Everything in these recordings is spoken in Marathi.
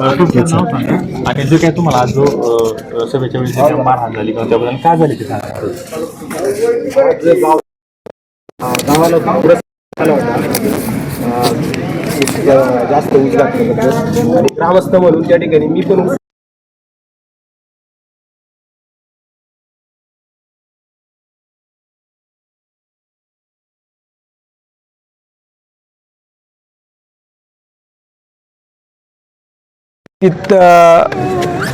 आणि जो काय तुम्हाला आज जो सभेच्या वेळी मारहाण झाली किंवा त्याबद्दल काय झाली ते सांगा गावाला जास्त ऊस म्हणजे. आणि ग्रामस्थ म्हणून त्या ठिकाणी मी पण तिथं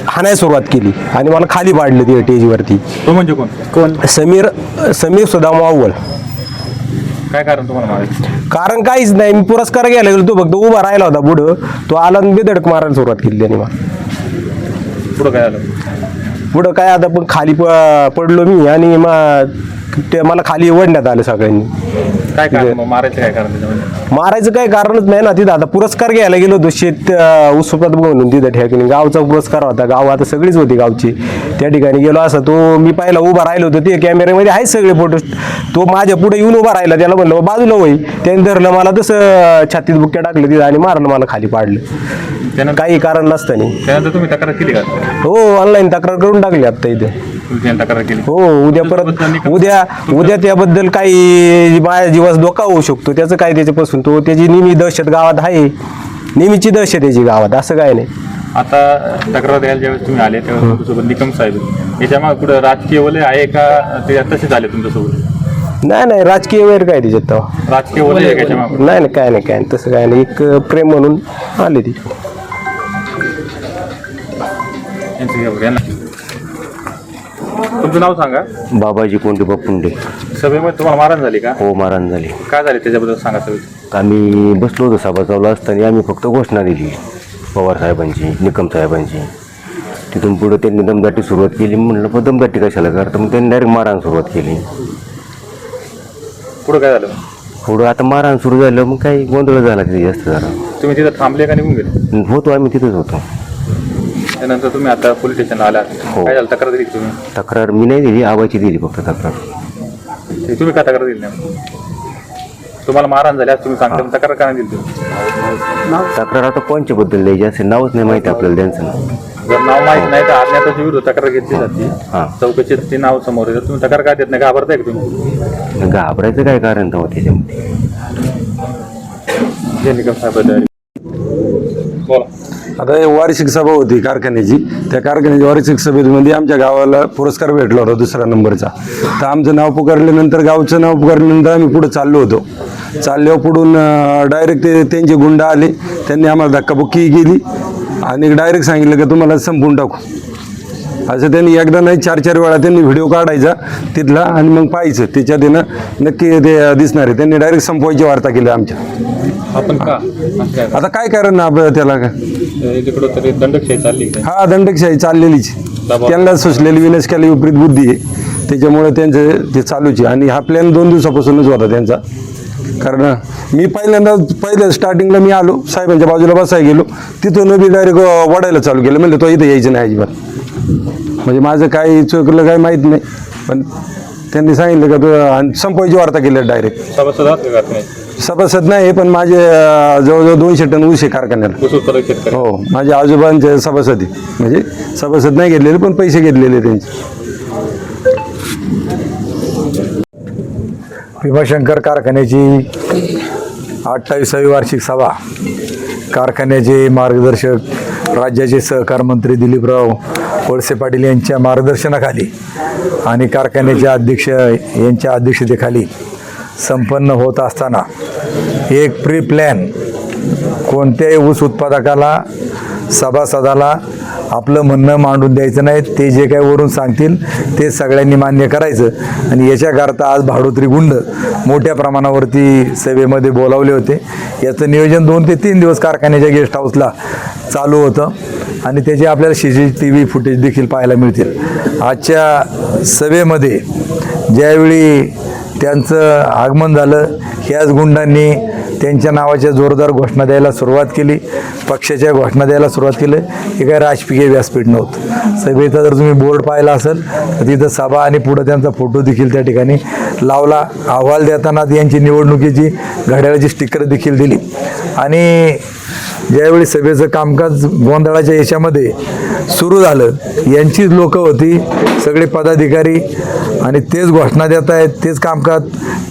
हाणायला सुरुवात केली आणि मला खाली पाडलं ती टेजवरती तो म्हणजे कोण? कोण? समीर समीर सुदाम अव्वल काय कारण तुम्हाला मारायचं कारण काहीच नाही मी पुरस्कार घ्यायला गेलो तो फक्त उभा राहिला होता पुढं. तो आला आणि बेधडक मारायला सुरुवात केली त्याने मला. पुढं काय झालं पुढं काय आता पण खाली प- पडलो मी आणि मग ते मला खाली ओढण्यात आलं सगळ्यांनी. काय कारण? मग मारायचं काय कारण त्याच्यामध्ये? मारायचं काही कारणच नाही ना तिथं. आता पुरस्कार घ्यायला गेलो होतो. शेत उत्सुकात म्हणून तिथं ठिकाणी गावचा पुरस्कार होता. गाव आता सगळीच होती गावची. त्या ठिकाणी गेलो असं. तो मी पहिला उभा राहिलो होतो. ते कॅमेऱ्यामध्ये आहेत सगळे फोटो. तो माझ्या पुढे येऊन उभा राहिला. त्याला म्हणलं बाजूला होई त्याने धरलं मला तसं छातीत बुक्क्या टाकलं तिथं आणि मारलं मला खाली पाडलं. त्यानंतर काही कारण नसताना त्यानंतर तुम्ही तक्रार केली का? हो ऑनलाईन तक्रार करून टाकली आता इथे. तक्रार केली. हो उद्या परत उद्या उद्या त्याबद्दल काही माझ्या जीवास धोका होऊ शकतो. त्याचं काय त्याच्यापासून? तो त्याची नेहमी दहशत गावात आहे. नेहमीची दहशत त्याची गावात. असं काय नाही. आता तक्रार द्यायला ज्यावेळेस तुम्ही आले तेव्हा तुमच्यासोबत निकम साहेब याच्यामागे कुठं राजकीय वलय आहे का? ते तसेच आले तुमच्यासोबत? नाही नाही राजकीय वैर काय त्याच्यात तेव्हा? राजकीय वलय आहे का याच्यामागे नाही नाही काय नाही काय नाही तसं काय नाही. एक प्रेम म्हणून आले ती. यांचं यांना. तुमचं नाव सांगा. बाबाजी कोंडे बापुंडे. सभेमध्ये तुम्हाला मारण झाली का? हो मारण झाले. काय झाले त्याच्याबद्दल सांगा सभेत. आम्ही बसलो होतो सभा चालू असताना आम्ही फक्त घोषणा दिली. पवार साहेबांची निकम साहेबांची. तिथून पुढे त्यांनी दमदाटी सुरुवात केली. म्हणलं पण दमदाटी कशाला करतं? मग त्यांनी डायरेक्ट मारहाण सुरुवात केली. पुढं काय झालं? पुढं आता मारहाण सुरू झालं. मग काही गोंधळ झाला तिथे जास्त झाला तुम्ही तिथं थांबले का निघून गेले? होतो आम्ही तिथंच होतो. त्यानंतर तुम्ही आता पोलीस स्टेशनला आला काय झालं? तक्रार दिली तुम्ही? तक्रार मी नाही दिली आबाची दिली फक्त तक्रार. ते तुम्ही का तक्रार दिली नाही? तुम्हाला मारहाण झाली आज तुम्ही सांगता मग तक्रार का नाही दिली तुम्ही? तक्रार आता कोणच्याबद्दल द्यायची असे नावच नाही माहिती आपल्याला त्यांचं जर नाव माहीत नाही तर अज्ञाताच्या विरुद्ध तक्रार घेतली जाते. हां. चौकशीत ते नाव समोर येतं तुम्ही तक्रार काय देत नाही? घाबरताय का तुम्ही? घाबरायचं काय कारण तेव्हा त्याच्यामध्ये? जे निकम साहेब बोला. आता वार्षिक सभा होती कारखान्याची. त्या कारखान्याच्या वार्षिक सभेमध्ये आमच्या गावाला पुरस्कार भेटला होता दुसऱ्या नंबरचा. तर आमचं नाव पुकारल्यानंतर गावचं नाव पुकारल्यानंतर आम्ही पुढे चाललो होतो. चालल्यावर पुढून डायरेक्ट ते त्यांचे गुंड आले. त्यांनी आम्हाला धक्काबुक्की केली. आणि डायरेक्ट सांगितलं की तुम्हाला संपवून टाकू. असं त्यांनी एकदा नाही चार चार वेळा त्यांनी व्हिडिओ काढायचा तिथला आणि मग पाहायचं. त्याच्यात ना नक्की ते दिसणार आहे. त्यांनी डायरेक्ट संपवायची वार्ता केली आमच्या. का? आता काय कारण ना आपलं त्याला? काय तिकडं तरी दंडकशाही चालली काय हा दंडकशाही चाललेलीच. दबाव. त्यांना सुचलेली विनाशकाली विपरीत बुद्धी आहे. त्याच्यामुळे त्यांचं ते चालूच आहे. आणि हा प्लॅन दोन दिवसापासूनच होता त्यांचा. कारण मी पहिल्यांदा पहिल्या स्टार्टिंगला मी आलो. साहेबांच्या बाजूला बसायला गेलो. तिथून मी डायरेक्ट वडायला चालू केलं. म्हणलं तो इथं यायचं नाही अजिबात. म्हणजे माझं काही चुकलं काही माहीत नाही. पण त्यांनी सांगितलं का तू आणि संपवायची वार्ता केली डायरेक्ट सभासद आहात का कारखान्यात? सभासद नाही पण माझे अं, जवळजवळ दोनशे टन ऊस आहे कारखान्याला. ऊस उत्पादक शेतकरी. हो माझ्या आजोबांचे सभासद आहे. म्हणजे सभासद नाही घेतलेले पण पैसे घेतलेले त्यांचे. भीमाशंकर कारखान्याची अठ्ठावीसावी वार्षिक सभा. कारखान्याचे मार्गदर्शक राज्याचे सहकार मंत्री दिलीपराव वळसे पाटील यांच्या मार्गदर्शनाखाली आणि कारखान्याचे अध्यक्ष यांच्या अध्यक्षतेखाली संपन्न होत असताना एक प्री प्लॅन कोणत्याही ऊस उत्पादकाला सभासदाला आपलं म्हणणं मांडून द्यायचं नाही. ते जे काही वरून सांगतील ते सगळ्यांनी मान्य करायचं. आणि याच्याकरता आज भाडोत्री गुंड मोठ्या प्रमाणावरती सभेमध्ये बोलावले होते. याचं नियोजन दोन ते तीन दिवस कारखान्याच्या गेस्ट हाऊसला चालू होतं. आणि त्याचे आपल्याला C C T V footage देखील पाहायला मिळतील. आजच्या सभेमध्ये ज्यावेळी त्यांचं आगमन झालं. ह्याच गुंडांनी त्यांच्या नावाच्या जोरदार घोषणा द्यायला सुरुवात केली. पक्षाच्या घोषणा द्यायला सुरुवात केली. हे काय राजकीय व्यासपीठ नव्हतं. सभेचा जर तुम्ही बोर्ड पाहिला असेल तर तिथं सभा आणि पुढं त्यांचा फोटो देखील त्या ठिकाणी लावला. अहवाल देताना यांची निवडणुकीची घड्याळाची स्टिकर देखील दिली. आणि ज्यावेळी सभेचं कामकाज गोंधळाच्या याच्यामध्ये सुरू झालं यांचीच लोकं होती सगळे पदाधिकारी आणि तेच घोषणा देत आहेत तेच कामकाज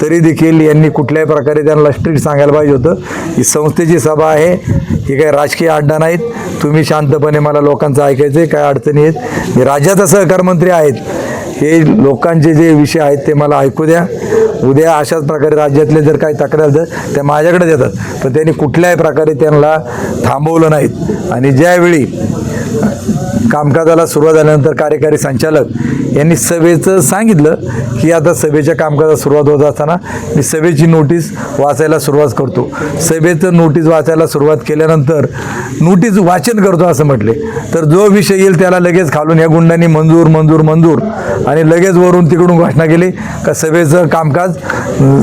तरी देखील यांनी कुठल्याही प्रकारे त्यांना स्ट्रिक्ट सांगायला पाहिजे होतं. ही संस्थेची सभा आहे ही काही राजकीय अड्डा नाहीत. तुम्ही शांतपणे मला लोकांचं ऐकायचं आहे काय अडचणी आहेत. मी राज्याचा सहकार मंत्री आहेत. हे लोकांचे जे विषय आहेत ते मला ऐकू द्या. उद्या अशाच प्रकारे राज्यातले जर काही तक्रार जर त्या माझ्याकडे देतात. पण त्यांनी कुठल्याही प्रकारे त्यांना थांबवलं नाहीत. आणि ज्यावेळी कामकाजाला सुरुवात झाल्यानंतर कार्यकारी संचालक यांनी सभेचं सांगितलं की आता सभेच्या कामकाजाला सुरुवात होत असताना मी सभेची नोटीस वाचायला सुरुवात करतो. सभेचं नोटीस वाचायला सुरुवात केल्यानंतर नोटीस वाचन करतो असं म्हटले. तर जो विषय येईल त्याला लगेच खालून या गुंडांनी मंजूर मंजूर मंजूर आणि लगेच वरून तिकडून घोषणा केली का सभेचं कामकाज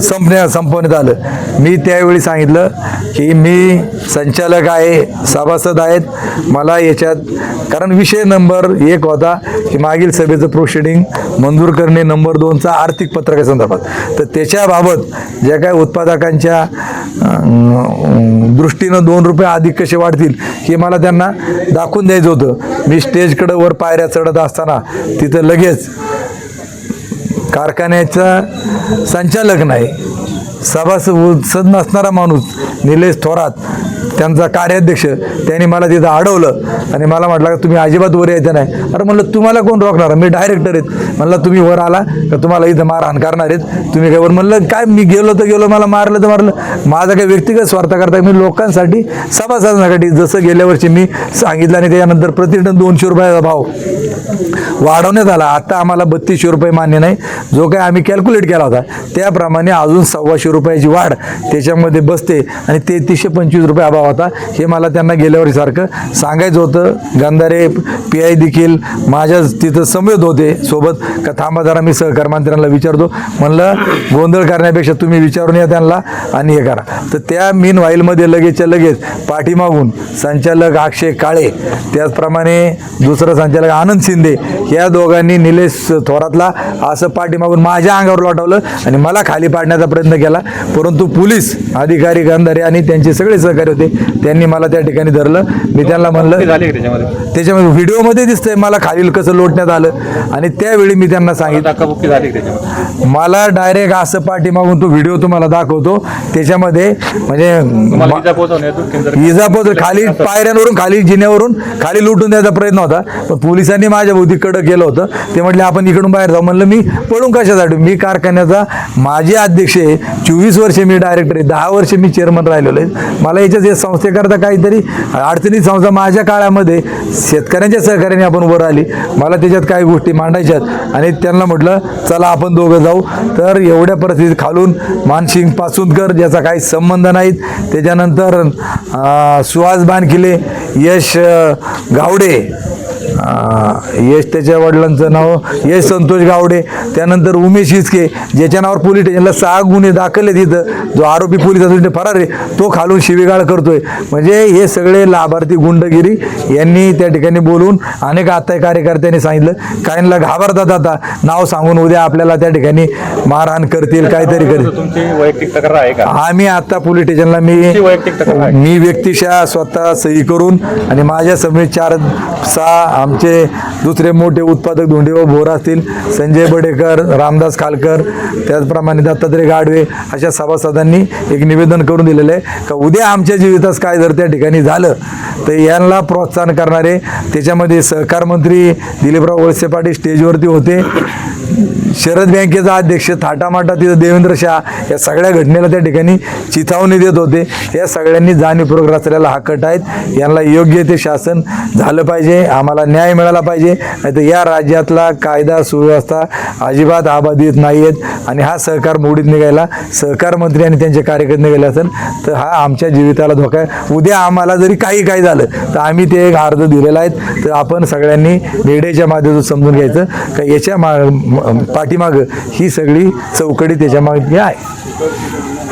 संपण्या संपवण्यात आलं. मी त्यावेळी सांगितलं की मी संचालक आहे सभासद आहेत. मला याच्यात कारण विषय नंबर एक होता की मागील सभेचं प्रोसिडिंग मंजूर करणे नंबर दोनचा आर्थिक पत्रका संदर्भात. तर त्याच्याबाबत ज्या काय उत्पादकांच्या दृष्टीनं दोन रुपये अधिक कसे वाढतील हे मला त्यांना दाखवून द्यायचं होतं. मी स्टेजकडं वर पायऱ्या चढत असताना तिथं लगेच कारखान्याचा संचालक नाही सभासद नसणारा माणूस निलेश थोरात त्यांचा कार्याध्यक्ष त्यांनी मला तिथं अडवलं. आणि मला म्हटलं का तुम्ही अजिबात वर यायचं नाही. अरे म्हणलं तुम्हाला कोण रोखणार? मी डायरेक्टर आहेत. म्हणलं तुम्ही वर आला का तुम्हाला इथं मारहाण करणार आहेत. तुम्ही काय वर म्हणलं काय मी गेलो तर गेलो मला मारलं तर मारलं. माझा काही व्यक्तिगत स्वार्थ करता मी लोकांसाठी सभासदांसाठी जसं गेल्या वर्षी मी सांगितलं आणि त्यानंतर प्रतिटन दोनशे रुपयाचा भाव वाढवण्यात आला. आता आम्हाला बत्तीसशे रुपये मान्य नाही. जो काय आम्ही कॅल्क्युलेट केला होता त्याप्रमाणे अजून सव्वाशे रुपयाची वाढ त्याच्यामध्ये बसते आणि तेहतीसशे पंचवीस रुपये अभाव होता. हे मला त्यांना गेल्या वर्षीसारखं सांगायचं होतं. गंधारे पी आय देखील माझ्या तिथं समवेत होते. सोबत का थांबा जरा मी सहकार विचारतो. म्हणलं गोंधळ करण्यापेक्षा तुम्ही विचारून या त्यांना आणि हे करा. तर त्या मीन व्हाईलमध्ये लगेचच्या लगेच पाठीमागून संचालक अक्षय काळे त्याचप्रमाणे दुसरं संचालक आनंद शिंदे या दोघांनी निलेश थोरातला असं पाठीमागून माझ्या अंगावर लोटवलं आणि मला खाली पाडण्याचा प्रयत्न केला. परंतु पोलीस अधिकारी गंधारे आणि त्यांचे सगळे सहकारी होते. त्यांनी मला त्या ठिकाणी धरलं. मी त्यांना म्हणलं झाले त्याच्यामध्ये व्हिडिओमध्ये दिसतंय मला खालील कसं लोटण्यात आलं. आणि त्यावेळी मी त्यांना सांगितलं. धक्काबुक्की झाली का त्याच्यामध्ये? मला डायरेक्ट असं पाठीमागून तो व्हिडिओ तुम्हाला दाखवतो. त्याच्यामध्ये म्हणजे तुम्हाला इजा पोहोचवण्यात इजा पोहोच खाली पायऱ्यांवरून खाली जिन्यावरून खाली लुटून द्यायचा प्रयत्न होता. पण पोलिसांनी माझ्या भोवती कडक केलं होतं. ते म्हटले आपण इकडून बाहेर जाऊ. म्हणलं मी पळून कशासाठी? मी कारखान्याचा माझे अध्यक्ष आहे. चोवीस वर्षे मी डायरेक्टर आहे. दहा वर्षे मी चेअरमन राहिलेलो आहे. मला याच्यात या संस्थेकरता काहीतरी अडचणी संस्था माझ्या काळामध्ये शेतकऱ्यांच्या सहकार्याने आपण वर आली मला त्याच्यात काही गोष्टी मांडायच्यात आणि त्यांना म्हटलं चला आपण दोघं जाऊ. तर एवढ्या परिस्थितीत खालून मानसिंग पासूनकर ज्याचा काही संबंध नाहीत. त्याच्यानंतर सुहास बानखिले यश गावडे यश त्याच्या वडिलांचं नाव यश संतोष गावडे त्यानंतर उमेश हिचके ज्याच्या नावावर पोलीस स्टेशनला सहा गुन्हे दाखल आहेत तिथं जो आरोपी पोलीस असून फरार आहे तो खालून शिवीगाळ करतोय. म्हणजे हे सगळे लाभार्थी गुंडगिरी यांनी त्या ठिकाणी बोलून अनेक आता कार्यकर्त्यांनी सांगितलं. काहींना घाबरतात आता. नाव सांगून उद्या आपल्याला त्या ठिकाणी मारहाण करतील काहीतरी करतील वैयक्तिक तक्रार आहे का? आम्ही आता पोलीस स्टेशनला मी वैयक्तिक मी व्यक्तिशः स्वतः सही करून आणि माझ्या समेत चार सहा आमचे दुसरे मोठे उत्पादक धोंडेव भोर असतील संजय बडेकर रामदास खालकर त्याचप्रमाणे दत्तात्रय गाडवे अशा सभासदांनी एक निवेदन करून दिलेलं आहे का उद्या आमच्या जीवितास काय जर त्या ठिकाणी झालं तर यांना प्रोत्साहन करणारे त्याच्यामध्ये सहकार मंत्री दिलीपराव वळसे पाटील स्टेजवरती होते. शरद बँकेचा अध्यक्ष थाटामाटा तिथं देवेंद्र शाह या सगळ्या घटनेला त्या ठिकाणी चिथावणी देत होते. या सगळ्यांनी जाणीवपूर्वक रचलेला हा कट आहेत. यांना योग्य ते शासन झालं पाहिजे आम्हाला न्याय मिळाला पाहिजे नाहीतर या राज्यातला कायदा सुव्यवस्था अजिबात आबाधित नाही आहेत आणि हा सहकार मोडीत निघायला सहकार मंत्री आणि त्यांचे कार्यकर्ते निघाले असेल तर हा आमच्या जीविताला धोका आहे. उद्या आम्हाला जरी काही काही झालं तर आम्ही ते एक अर्ज दिलेला आहेत तर आपण सगळ्यांनी मीडियाच्या माध्यमातून समजून घ्यायचं का याच्या मा पाठीमागं. ही सगळी चौकडी त्याच्यामागे आहे.